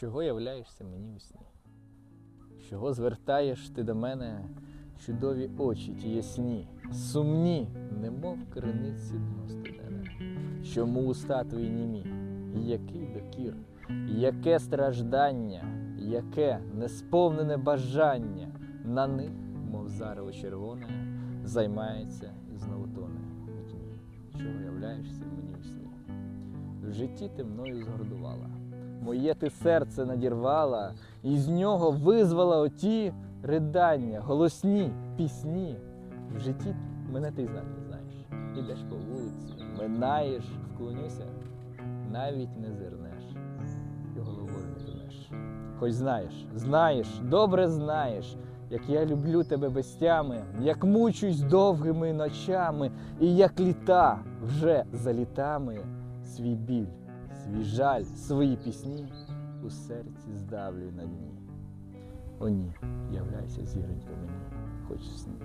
чого являєшся мені у сні? Чого звертаєш ти до мене чудові очі ті ясні, сумні, немов криниці дно студене? Чому уста твої німі? Який докір, яке страждання, яке несповнене бажання на них, мов зарево червоне, займається і знову тоне у тьмі. Чого являєшся мені у сні? В житті ти мною згордувала, моє ти серце надірвала, і з нього визвала оті ридання, голосні пісні. В житті мене ти знати не знаєш. Ідеш по вулиці, минаєш, вклонюся, навіть не зирнеш, і головою не тунеш. Хоч знаєш, знаєш, добре знаєш, як я люблю тебе без тями, як мучусь довгими ночами, і як літа вже за літами свій біль, свій жаль, свої пісні у серці здавлюю на дні. О ні, являйся зіронько мені, хоч в сні.